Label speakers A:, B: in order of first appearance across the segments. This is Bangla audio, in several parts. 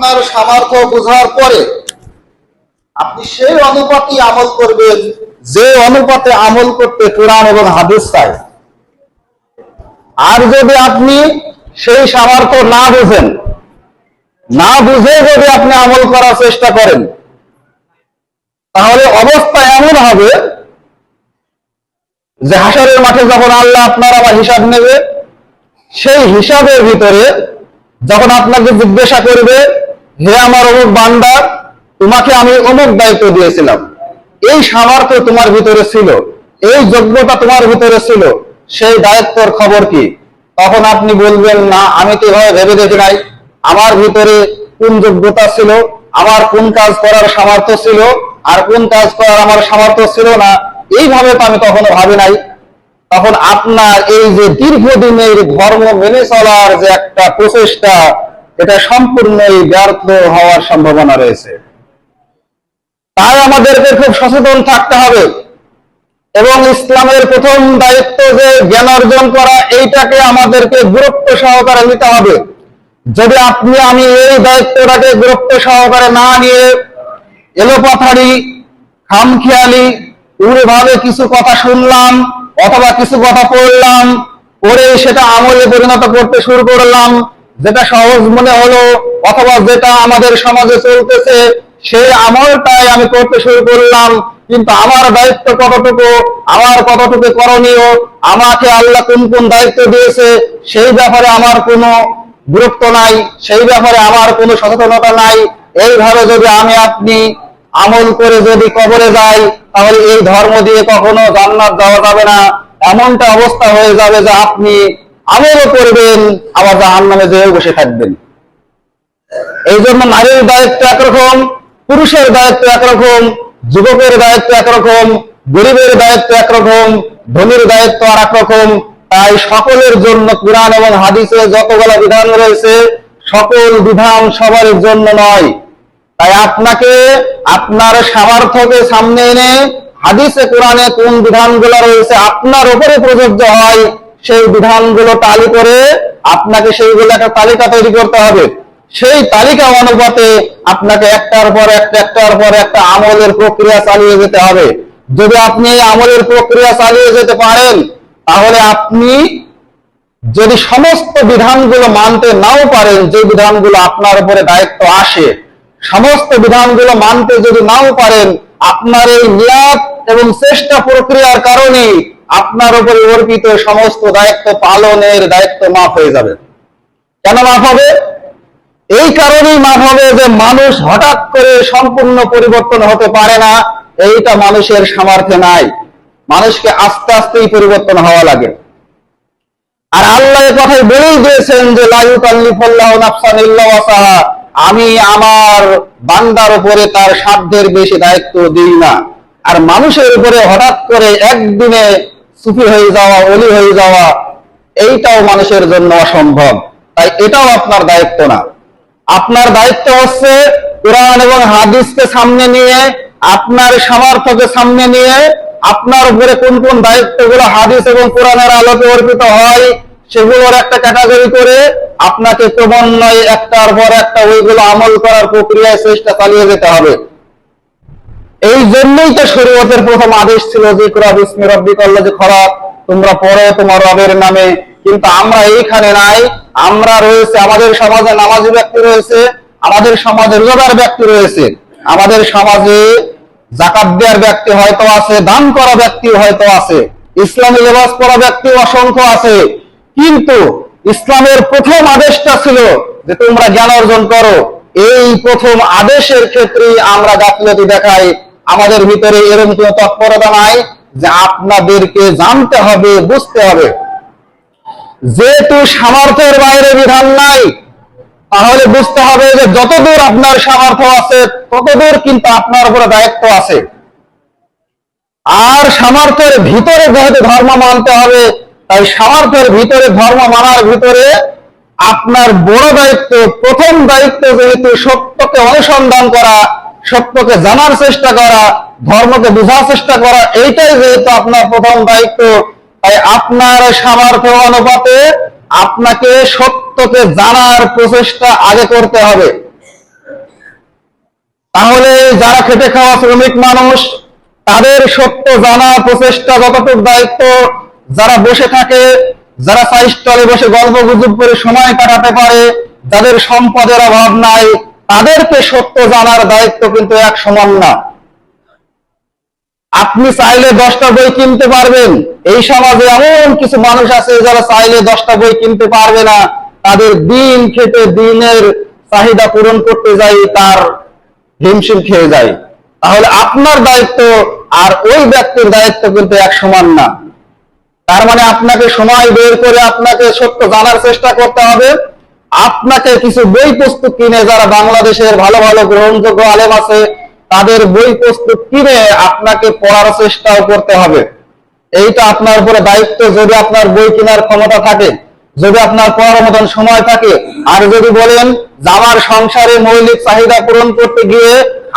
A: আপনার সামর্থ্য বোঝার পরে আপনি সেই অনুপাতে আমল করবেন যে অনুপাতে আমল করতে কোরআন এবং হাদিস চাই আর যদি আপনি সেই সামর্থ্য না বুঝেন, না বুঝে যদি আপনি আমল করার চেষ্টা করেন, তাহলে অবস্থা এমন হবে যে হাসারের মাঠে যখন আল্লাহ আপনার আবার হিসাব নেবে, সেই হিসাবের ভিতরে যখন আপনাকে জিজ্ঞাসা করবে হে আমার অমুক বান্দার তোমাকে আমি অমুক দায়িত্ব দিয়েছিলাম। এই সামর্থ্য তোমার ভিতরে ছিল, এই যোগ্যতা তোমার ভিতরে ছিল, সেই দায়িত্বর খবর কি? তখন আপনি বলবেন, না, আমি তো এভাবে ভেবে দেখি নাই। আমার ভিতরে কোন যোগ্যতা ছিল, আমার কোন কাজ করার সামর্থ্য ছিল, আর কোন কাজ করার আমার সামর্থ্য ছিল না, এইভাবে তো আমি কখনো ভাবি নাই। তখন আপনার এই যে দীর্ঘদিনের ধর্ম মেনে চলার যে একটা প্রচেষ্টা এটা সম্পূর্ণই ব্যর্থ হওয়ার সম্ভাবনা রয়েছে। তাই আমাদেরকে খুব সচেতন থাকতে হবে এবং ইসলামের প্রথম দায়িত্ব যে জ্ঞান অর্জন করা, এইটাকে আমাদেরকে গুরুত্ব সহকারে নিতে হবে। যদি আপনি, আমি এই দায়িত্বটাকে গুরুত্ব সহকারে না নিয়ে এলোপাথারি, খামখেয়ালি, উড়েভাবে কিছু কথা শুনলাম অথবা কিছু কথা পড়লাম, পড়ে সেটা আমলে পরিণত করতে শুরু করলাম যেটা সহজ মনে হলো, অথবা যেটা আমাদের সমাজে চলতেছে, সেই আমলটাই আমি করতে শুরু করলাম। কিন্তু আমার দায়িত্ব কতটুকু, আমার কতটুকু করণীয়, আমাকে আল্লাহ কোন কোন দায়িত্ব দিয়েছে, সেই ব্যাপারে আমার কোনো গুরুত্ব নাই, সেই ব্যাপারে আমার কোনো সচেতনতা নাই। এইভাবে যদি আমি আপনি আমল করে যদি কবরে যাই, তাহলে এই ধর্ম দিয়ে কখনো জান্নাত যাওয়া যাবে না। এমনটা অবস্থা হয়ে যাবে যে আপনি আমলও করবেন, আবার জাহান নামে বসে থাকবেন। এই জন্য নারীর দায়িত্ব একরকম, পুরুষের দায়িত্ব একরকম, যুবকের দায়িত্ব একরকম, গরিবের দায়িত্ব একরকম, ধনীর দায়িত্ব আর একরকম তাই সকলের জন্য কোরআন এবং হাদিসে যতগুলো বিধান রয়েছে, সকল বিধান সবার জন্য নয়। তাই আপনাকে আপনার সামর্থ্যকে সামনে এনে হাদিসে, কোরআনে কোন বিধানগুলো রয়েছে আপনার উপরে প্রযোজ্য হয় সেই বিধানগুলো তালি করে আপনাকে সেইগুলো একটা তালিকা তৈরি করতে হবে। সেই তালিকা অনুপাতে আপনাকে একটার পর একটা, একটার পর একটা আমলের প্রক্রিয়া চালিয়ে যেতে হবে। যদি আপনি এই আমলের প্রক্রিয়া চালিয়ে যেতে পারেন, তাহলে আপনি যদি সমস্ত বিধানগুলো মানতে নাও পারেন, যে বিধানগুলো আপনার উপরে দায়িত্ব আসে, সমস্ত বিধানগুলো মানতে যদি নাও পারেন, আপনার এই নিয়াত এবং চেষ্টা প্রক্রিয়ার কারণে আপনার উপরে অর্পিত সমস্ত দায়িত্ব পালনের দায়িত্ব মাফ হয়ে যাবে। কেন মাফ হবে? এই কারণেই মাফ হবে যে মানুষ হঠাৎ করে সম্পূর্ণ পরিবর্তন হতে পারে না, এইটা মানুষের সামর্থ্যে নাই। মানুষকে আস্তে আস্তেই পরিবর্তন হওয়া লাগে। আর আল্লাহ কথাই বলেই দিয়েছেন যে লাইউ কাল্লিফাল্লাহ নাফসান আমি আমার বান্দার উপরে তার সাধ্যের বেশি দায়িত্ব দিই না। আর মানুষের উপরে হঠাৎ করে একদিনে সুফি হয়ে যাওয়া, অলি হয়ে যাওয়া, এইটাও মানুষের জন্য অসম্ভব। তাই এটাও আপনার দায়িত্ব না। আপনার দায়িত্ব হচ্ছে কোরআন এবং হাদিসকে সামনে নিয়ে, আপনার সামর্থ্যকে সামনে নিয়ে, আপনার উপরে কোন কোন দায়িত্বগুলো হাদিস এবং কোরআনের আলোকে অর্পিত হয়, সেগুলোর একটা ক্যাটাগরি করে আপনাকে ক্রমান্বয়ে একটার পর একটা ওইগুলো আমল করার প্রক্রিয়ায় চেষ্টা চালিয়ে যেতে হবে। এই জন্যই তো শরীয়তের প্রথম আদেশ ছিল যে কুরা বিস্মি রব্বি করলে যে তোমরা পড়ো তোমার রবের নামে। কিন্তু আমরা এইখানে নাই। আমরা রয়েছে, আমাদের সমাজে নামাজি ব্যক্তি রয়েছে, আমাদের সমাজে রোজাদার ব্যক্তি রয়েছে। আমাদের সমাজে জাকাত দেওয়ার ব্যক্তি হয়তো আছে, দান করা ব্যক্তি হয়তো আছে, ইসলামী লেবাস পরা ব্যক্তি অসংখ্য আছে। কিন্তু ইসলামের প্রথম আদেশটা ছিল যে, তোমরা জ্ঞান অর্জন করো। এই প্রথম আদেশের ক্ষেত্রে আমরা গাফিলতি দেখাই আমাদের ভিতরে এরকম কোনো তৎপরতা নাই যে আপনাদেরকে জানতে হবে, বুঝতে হবে। যেহেতু সামর্থ্যের বাইরে বিধান নাই, তাহলে বুঝতে হবে যে যতদূর আপনার সামর্থ্য আছে, ততদূর কিন্তু আপনার উপরে দায়িত্ব আছে। আর সামর্থ্যের ভিতরে যেহেতু ধর্ম মানতে হবে, তাই সামর্থ্যের ভিতরে, ধর্ম মানার ভিতরে আপনার বড় দায়িত্ব, প্রথম দায়িত্ব যেহেতু সত্যকে অনুসন্ধান করা সত্যকে জানার চেষ্টা করা, ধর্মকে বোঝার চেষ্টা করা, এইটাই যেহেতু আপনার প্রথম দায়িত্ব, তাই আপনার সামর্থ্য অনুপাতে আপনাকে সত্যকে জানার প্রচেষ্টা আগে করতে হবে। তাহলে যারা খেটে খাওয়া শ্রমিক মানুষ, তাদের সত্য জানা প্রচেষ্টা যতটুকু দায়িত্ব, যারা বসে থাকে, যারা সাইস্টলে বসে গল্প গুজব করে সময় কাটাতে পারে, যাদের সম্পদের অভাব নাই তাদেরকে সত্য জানার দায়িত্ব কিন্তু এক সমান না। আপনি চাইলে দশটা বই কিনতে পারবেন। এই সমাজে এমন কিছু মানুষ আছে যারা চাইলে দশটা বই কিনতে পারবে না। তাদের দিন খেতে দিনের চাহিদা পূরণ করতে যাই তার হিমশিম খেয়ে যায়। তাহলে আপনার দায়িত্ব আর ওই ব্যক্তির দায়িত্ব কিন্তু এক সমান না। তার মানে আপনাকে সময় বের করে আপনাকে সত্য জানার চেষ্টা করতে হবে। আপনাকে কিছু বই পুস্তক কিনে যারা বাংলাদেশের ভালো ভালো গ্রহণযোগ্য আলেম আছে, তাদের বই পুস্তক কিনে আপনাকে পড়ার চেষ্টাও করতে হবে। এইটা আপনার উপরে দায়িত্ব, যদি আপনার বই কেনার ক্ষমতা থাকে, যদি আপনার পড়ার মতন সময় থাকে, আর যদি বলেন আমার সংসারে মৌলিক চাহিদা পূরণ করতে গিয়ে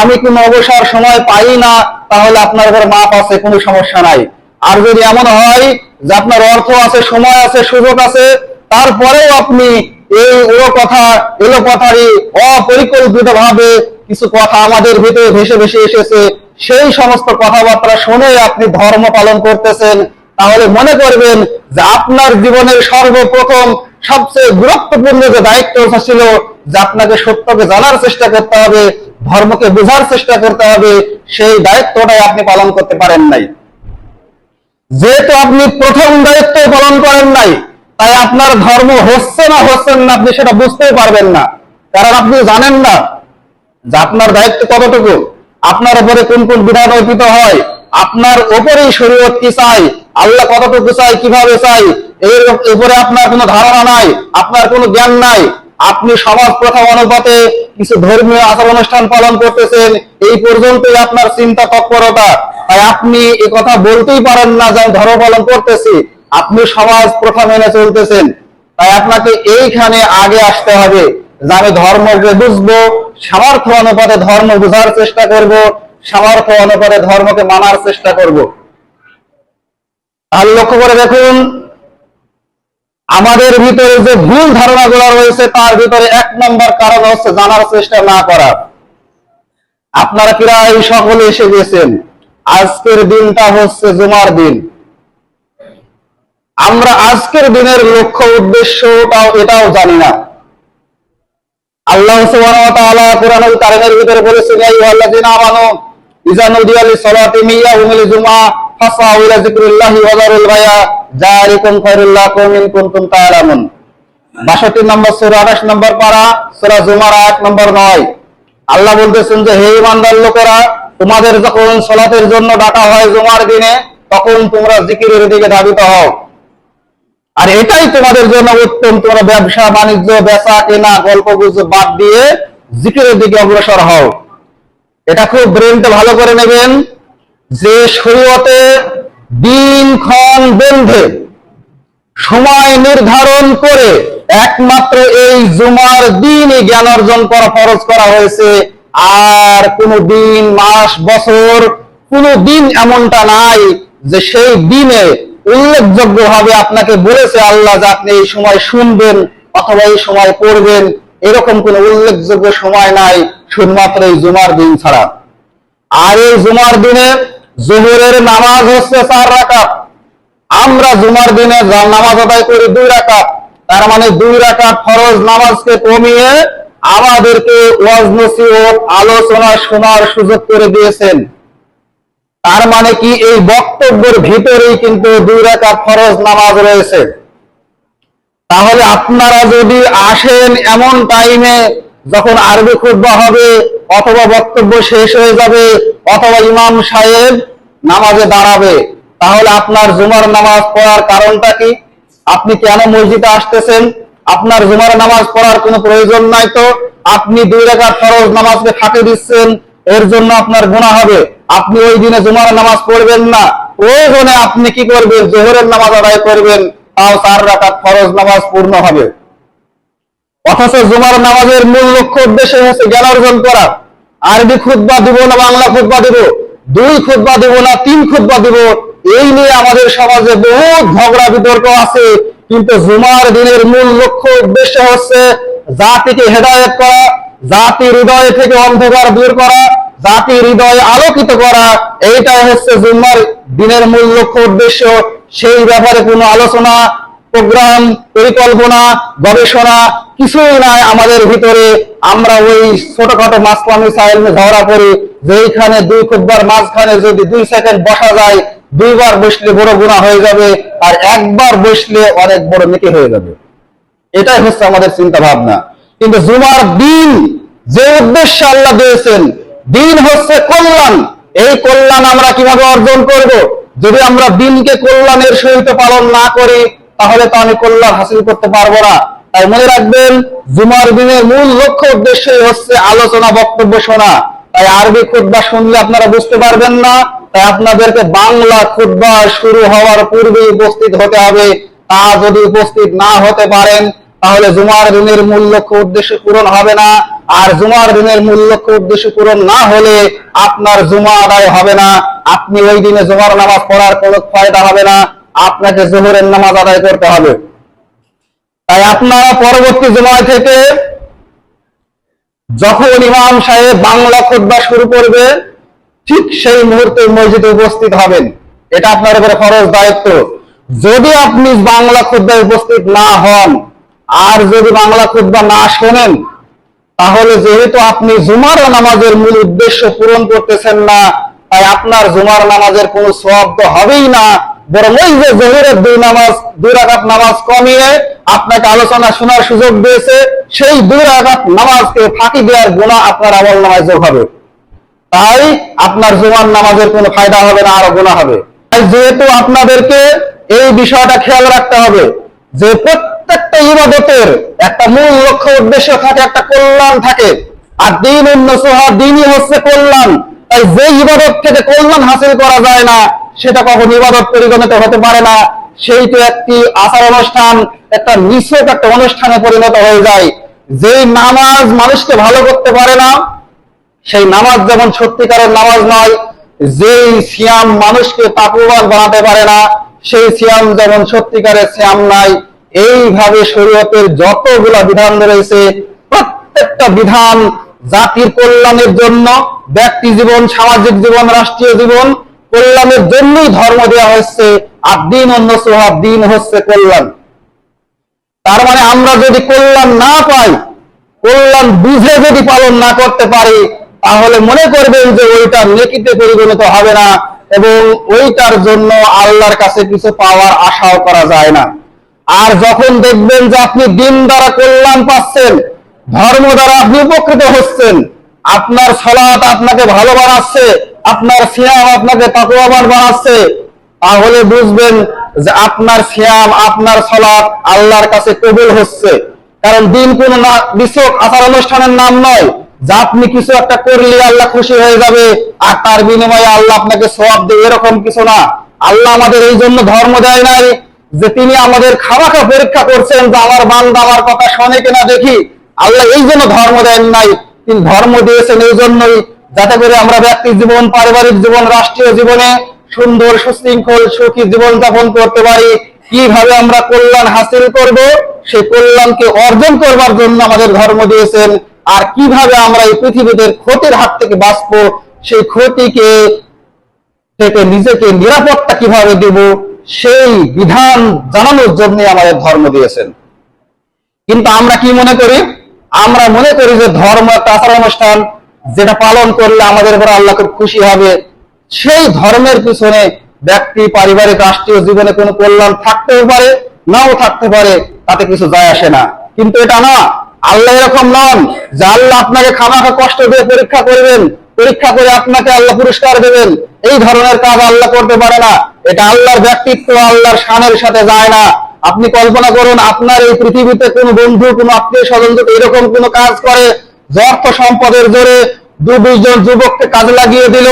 A: আমি কোনো অবসর সময় পাই না, তাহলে আপনার উপর মাপ আছে, কোনো সমস্যা নাই। আর যদি এমন হয় যে আপনার অর্থ আছে, সময় আছে, সুযোগ আছে, তারপরেও আপনি এই ওরো কথা এলো কথারই অপরিকল্পিত ভাবে কিছু কথা আমাদের ভিতরে ভেসে ভেসে এসেছে। সেই সমস্ত কথাবার্তা শুনে আপনি ধর্ম পালন করতেছেন। তাহলে মনে করবেন যে আপনার জীবনের সর্বপ্রথম সবচেয়ে গুরুত্বপূর্ণ যে দায়িত্ব ছিল যে আপনাকে সত্যকে জানার চেষ্টা করতে হবে, ধর্মকে বোঝার চেষ্টা করতে হবে। সেই দায়িত্বটাই আপনি পালন করতে পারেন নাই। যেহেতু আপনি প্রথম দায়িত্ব পালন করেন নাই তাই আপনার ধর্ম হচ্ছে না হচ্ছে না, আপনি সেটা বুঝতেই পারবেন না। কারণ আপনি জানেন না যে আপনার দায়িত্ব কতটুকু, আপনার উপরে কোন কোন বিধান অর্পিত হয়, আপনার উপরেই শরীয়ত কি চাই, আল্লাহ কতটুকু চাই, কীভাবে চাই, এর উপরে আপনার কোনো ধারণা নাই, আপনার কোনো জ্ঞান নাই, আপনি সমাজ প্রথা অনুপাতে কিছু ধর্মীয় আচার অনুষ্ঠান পালন করতেছেন, এই পর্যন্তই আপনার চিন্তা তৎপরতা। তাই আপনি কথা বলতেই পারেন না যে আমি ধর্ম পালন করতেছি। আপনি সমাজ প্রথা মেনে চলতেছেন, তাই আপনাকে এইখানে আগে আসতে হবে যে আমি ধর্মকে বুঝব, সামর্থ্য অনুপাতে ধর্ম বোঝার চেষ্টা করব, সামর্থ্য অনুপাতে ধর্মকে মানার চেষ্টা করব। তাহলে লক্ষ্য করে দেখুন, আমাদের ভিতরে যে ভুল ধারণাগুলো রয়েছে, তার ভিতরে এক নম্বর কারণ হচ্ছে জানার চেষ্টা না করা। আপনারা প্রায় সকলে এসে গেছেন। আজকের দিনটা হচ্ছে জুমার দিন। আমরা আজকের দিনের লক্ষ্য উদ্দেশ্যটাও এটাও জানি না। আল্লাহ সুবহানাহু ওয়া তাআলা ভিতরে বলেছেন আইয়ুহাল্লাযীনা আমানু নুদিয়া লিস-সালাতি ইয়াউমিল জুমআ ফাসআউ ইলা যিকরিল্লাহি ওয়া যারুল বায়া যালিকুম খায়রুল লাকুম ইন কুনতুম তা'লামুন 62 নম্বর সূরা 28 নম্বর পারা জুমার নম্বর 9 আল্লাহ বলতেছেন যে, হে ইমানদার লোকেরা, তোমাদের যখন সালাতের জন্য ডাকা হয় জুমার দিনে, তখন তোমরা জিকিরের দিকে ধাবিত হও। আর এটাই তোমাদের জন্য উত্তম। তোমরা ব্যবসা, বাণিজ্য, বেচা কেনা, গল্প গুজব বাদ দিয়ে জিকিরের দিকে অগ্রসর হও। এটা খুব ব্রেনটা ভালো করে নেবেন যে শরীয়তে দিন, ক্ষণ, বন্ধে সময় নির্ধারণ করে একমাত্র এই জুমার দিনই জ্ঞান অর্জন করা, ফরজ করা হয়েছে। আর কোন দিন, মাস, বছর, কোন দিন এমনটা নাই যে সেই দিনে উল্লেখযোগ্য ভাবে আপনাকে বলেছে, আল্লাহ যে আপনি এই সময় শুনবেন অথবা এই সময় পড়বেন, এরকম কোন উল্লেখযোগ্য সময় নাই, শুধুমাত্র এই জুমার দিন ছাড়া। আর এই জুমার দিনে জোহরের নামাজ হচ্ছে চার রাকাত। আমরা জুমার দিনে নামাজ আদায় করি দুই রাকাত। তার মানে দুই রাকাত ফরজ নামাজকে কমিয়ে আমাদেরকে ওয়াজ নসিহত আলোচনা, শোনার সুযোগ করে দিয়েছেন। তার মানে কি এই বক্তব্যের ভিতরেই কিন্তু দুই রাকাত ফরজ নামাজ রয়েছে। তাহলে আপনারা যদি আসেন এমন টাইমে যখন আরবি খুতবা হবে, অথবা বক্তব্য শেষ হয়ে যাবে, অথবা ইমাম সাহেব নামাজে দাঁড়াবে, তাহলে আপনার জুমার নামাজ পড়ার কারণটা কি? আপনি কেন মসজিদে আসতেছেন? আপনার জুমার নামাজ পড়ার কোনো প্রয়োজন নাই তো? আপনি দুই রেখার ফরজ নামাজকে ফাঁকি দিচ্ছেন এর জন্য আপনার গুণা হবে। আপনি ওই দিনে জুমার নামাজ পড়বেন না। ওই প্রয়োজনে আপনি কি করবেন? জোহরের নামাজ আদায় করবেন। তাও চার রাকাত ফরজ নামাজ পূর্ণ হবে। অথচ জুমার নামাজের মূল লক্ষ্য উদ্দেশ্য হচ্ছে জ্ঞান অর্জন করা। আরবি খুতবা দিব না, বাংলা খুতবা দিব? দুই খুতবা দিব না, তিন খুতবা দিব? এই নিয়ে আমাদের সমাজে বহু ঝগড়া, বিতর্ক আছে। কিন্তু জুমার দিনের মূল লক্ষ্য উদ্দেশ্য হচ্ছে জাতিকে হেদায়েত করা জাতির হৃদয় থেকে অন্ধকার দূর করা, জাতির হৃদয় আলোকিত করা, এইটাই হচ্ছে জুম্মার দিনের মূল লক্ষ্য উদ্দেশ্য। সেই ব্যাপারে কোনো আলোচনা, প্রোগ্রাম, পরিকল্পনা, গবেষণা কিছুই নাই আমাদের ভিতরে। আমরা ওই ছোটখাটো মাসলামি সাইল ঝগড়া করি যেইখানে দুই খুববার মাঝখানে যদি দুই সেকেন্ড বসা যায়, দুইবার বসলে বড় গুণা হয়ে যাবে, আর একবার বসলে অনেক বড় নেকি হয়ে যাবে। এটাই হচ্ছে আমাদের চিন্তা ভাবনা কিন্তু জুমার দিন যে উদ্দেশ্যে আল্লাহ দিয়েছেন, দিন হচ্ছে কল্যাণ। এই কল্যাণ আমরা কীভাবে অর্জন করব? যদি আমরা দিনকে কল্যাণের সহিত পালন না করি, তাহলে তো আমি কল্যাণ হাসিল করতে পারব না। তাই মনে রাখবেন, জুমার দিনের মূল লক্ষ্য উদ্দেশ্যই হচ্ছে আলোচনা, বক্তব্য শোনা। তাই আরবি খুদ্া শুনলে আপনারা বুঝতে পারবেন না। তাই আপনাদেরকে বাংলা খুদ্া শুরু হওয়ার পূর্বে উপস্থিত হতে হবে। তা যদি উপস্থিত না হতে পারেন তাহলে জুমার দিনের মূল লক্ষ্য উদ্দেশ্য পূরণ হবে না। আর জুমার দিনের মূল লক্ষ্য উদ্দেশ্য পূরণ না হলে আপনার জুমা আদায় হবে না। আপনি ওই দিনে জুমার নামাজ পড়ার কোনো ফায়দা হবে না। আপনাকে জোহরের নামাজ আদায় করতে হবে। তাই আপনারা পরবর্তী জুমায় থেকে যখন ইমাম সাহেব বাংলা খুতবা শুরু করবে, ঠিক সেই মুহূর্তে মসজিদে উপস্থিত হবেন। এটা আপনার উপরে ফরজ দায়িত্ব। যদি আপনি বাংলা খুতবায় উপস্থিত না হন আর যদি বাংলা খুতবা না শোনেন, তাহলে যেহেতু আপনি জুমার নামাজের মূল উদ্দেশ্য পূরণ করতেছেন না, তাই আপনার জুমার নামাজের কোনো তো হবেই না। বরং ওই যে জহিরের দুই নামাজ, দুই রাকাত নামাজ কমিয়ে আপনাকে আলোচনা শোনার সুযোগ দিয়েছে, সেই দুই রাকাত নামাজকে ফাঁকি দেওয়ার গুণা আপনার আমল নামায় যোগ হবে। তাই আপনার জুমার নামাজের কোনো ফায়দা হবে না, আরও গুণা হবে। তাই যেহেতু আপনাদেরকে এই বিষয়টা খেয়াল রাখতে হবে, যে প্রত্যেকটা ইবাদতের একটা মূল লক্ষ্য, উদ্দেশ্য থাকে, একটা কল্যাণ থাকে। আর দিন উন্নসহা দিনই হচ্ছে কল্যাণ। তাই যে ইবাদত থেকে কল্যাণ হাসিল করা যায় না, সেটা কখন ইবাদত পরিগণিত হতে পারে না। সেই তো একটি আচার অনুষ্ঠান, একটা নিছক একটা অনুষ্ঠানে পরিণত হয়ে যায়। যেই নামাজ মানুষকে ভালো করতে পারে না, সেই নামাজ যেমন সত্যিকারের নামাজ নয়, যেই সিয়াম মানুষকে তাকুবান বানাতে পারে না, সেই সিয়াম যেমন সত্যিকারের সিয়াম নাই এইভাবে শরীয়তের যতগুলা বিধান রয়েছে, প্রত্যেকটা বিধান জাতির কল্যাণের জন্য, ব্যক্তি জীবন, সামাজিক জীবন, রাষ্ট্রীয় জীবন, কল্যাণের জন্যই ধর্ম দেওয়া হচ্ছে আর দিন অন্য সোহাব দিন হচ্ছে কল্যাণ। তার মানে আমরা যদি কল্যাণ না পাই, কল্যাণ বুঝে যদি পালন না করতে পারি, তাহলে মনে করবেন যে ওইটা নেকিতে পরিগণিত হবে না, এবং ওইটার জন্য আল্লাহর কাছে কিছু পাওয়ার আশাও করা যায় না। আর যখন দেখবেন যে আপনি দিন দ্বারা কল্যাণ পাচ্ছেন, ধর্ম দ্বারা আপনি উপকৃত হচ্ছেন, আপনার সলাৎ আপনাকে ভালো বানাচ্ছে, আপনার সিয়াম আপনাকে তাকুয়াবান বানাচ্ছে, তাহলে বুঝবেন যে আপনার সিয়াম, আপনার সলাৎ আল্লাহর কাছে কবুল হচ্ছে। কারণ দিন কোন বিশ্বক আচার অনুষ্ঠানের নাম নয় যা আপনি কিছু একটা করলে আল্লাহ খুশি হয়ে যাবে, আর তার বিনিময়ে আল্লাহ আপনাকে সওয়াব দেবে এরকম কিছু না। আল্লাহ আমাদের এই জন্য ধর্ম দেয় নাই যে তিনি আমাদের খামাখা পরীক্ষা করছেন যে আমার বান্দা আমার কথা শোনে কিনা দেখি, আল্লাহ এই জন্য ধর্ম দেন নাই। তিনি ধর্ম দিয়েছেন এই জন্যই, যাতে করে আমরা ব্যক্তি জীবন, পারিবারিক জীবন, রাষ্ট্রীয় জীবনে সুন্দর, সুশৃঙ্খল, সুখী জীবন যাপন করতে পারি। কীভাবে আমরা কল্যাণ হাসিল করব? সেই কল্যাণকে অর্জন করবার জন্য আমাদের ধর্ম দিয়েছেন। আর কীভাবে আমরা এই পৃথিবীতে ক্ষতির হাত থেকে বাঁচবো? সেই ক্ষতিকে থেকে নিজেকে নিরাপত্তা কীভাবে দেব? সেই বিধান জানানোর জন্য আমাদের ধর্ম দিয়েছেন। কিন্তু আমরা কি মনে করি? আমরা মনে করি যে ধর্ম একটা আচার অনুষ্ঠান, যেটা পালন করলে আমাদের উপর আল্লাহ খুব খুশি হবে। সেই ধর্মের পিছনে ব্যক্তি, পারিবারিক, রাষ্ট্রীয় জীবনে কোনো কল্যাণ থাকতেও পারে, নাও থাকতে পারে, তাতে কিছু যায় আসে না। কিন্তু এটা না, আল্লাহ এরকম নন যে আল্লাহ আপনাকে খামাখা কষ্ট দিয়ে পরীক্ষা করবেন, পরীক্ষা করে আপনাকে আল্লাহ পুরস্কার দেবেন। এই ধরনের কাজ আল্লাহ করতে পারে না। এটা আল্লাহর ব্যক্তিত্ব, আল্লাহর শানের সাথে যায় না। আপনি কল্পনা করুন, আপনার এই পৃথিবীতে কোন বন্ধু, কোন আত্মীয় স্বজন যদি এরকম কোনো কাজ করে অর্থ সম্পদের জোরে দু দুইজন যুবককে কাজে লাগিয়ে দিল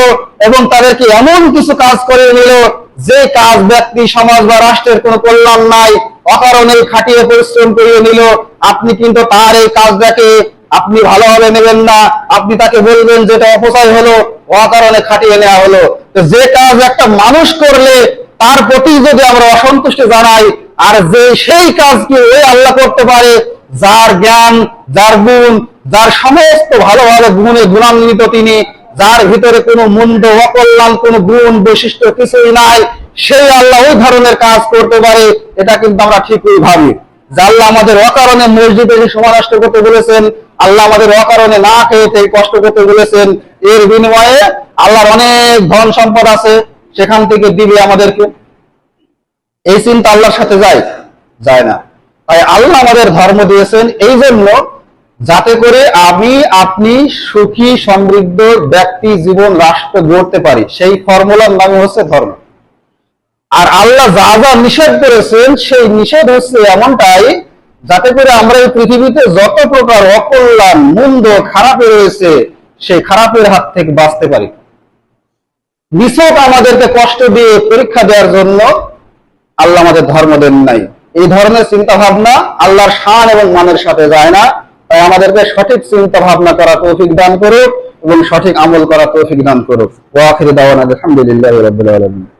A: এবং তাদেরকে এমন কিছু কাজ করে নিল, যে কাজ ব্যক্তি, সমাজ বা রাষ্ট্রের কোনো কল্যাণ নাই অকারণে খাটিয়ে পরিশ্রম করিয়ে নিল, আপনি কিন্তু তার এই কাজটাকে আপনি ভালোভাবে নেবেন না। আপনি তাকে বলবেন যেটা অপচয় হলো অকারণে খাটিয়ে নেওয়া হলো। যে কাজ একটা মানুষ করলে, তার প্রতি যদি আমরা অসন্তুষ্ট জানাই, আর যে সেই কাজ কি ওই আল্লাহ করতে পারে, যার জ্ঞান, যার গুণ, যার সমস্ত ভালো ভালো গুণে গুণান্বিত তিনি, যার ভিতরে কোনো মন্দ অকল্যাণ, কোনো গুণ, বৈশিষ্ট্য কিছুই নাই, সেই আল্লাহ ওই ধরনের কাজ করতে পারে, এটা কিন্তু আমরা ঠিকই ভাবি। যে আল্লাহ আমাদের অকারণে মসজিদে এসে সময় নষ্ট করতে বলেছেন, আল্লাহ আমাদের অকারণে না খেয়ে কষ্ট করতে বলেছেন, এর বিনিময়ে আল্লাহর অনেক ধন সম্পদ আছে, সেখান থেকে দিবে আমাদেরকে। এই চিন্তা আল্লাহর সাথে যায় যায় না। তাই আল্লাহ আমাদের ধর্ম দিয়েছেন এই জন্য যাতে করে আমি, আপনি সুখী, সমৃদ্ধ ব্যক্তি জীবন রাষ্ট্র গড়তে পারি। সেই ফর্মুলার নাম হচ্ছে ধর্ম। আর আল্লাহ যা যা নিষেধ করেছেন, সেই নিষেধ হচ্ছে এমনটাই যাতে করে আমরা এই পৃথিবীতে যত প্রকার অকল্যাণ, মন্দ, খারাপে রয়েছে, সেই খারাপের হাত থেকে বাঁচতে পারি। নিছক আমাদেরকে কষ্ট দিয়ে পরীক্ষা দেওয়ার জন্য আল্লাহ আমাদের ধর্ম দেন নাই। এই ধরনের চিন্তা ভাবনা আল্লাহর শান এবং মানের সাথে যায় না। তাই আমাদেরকে সঠিক চিন্তা ভাবনা করা তৌফিক দান করুক এবং সঠিক আমল করা তৌফিক দান করুক। ওয়াখির দাওয়ান আলহামদুলিল্লাহ আলামিন।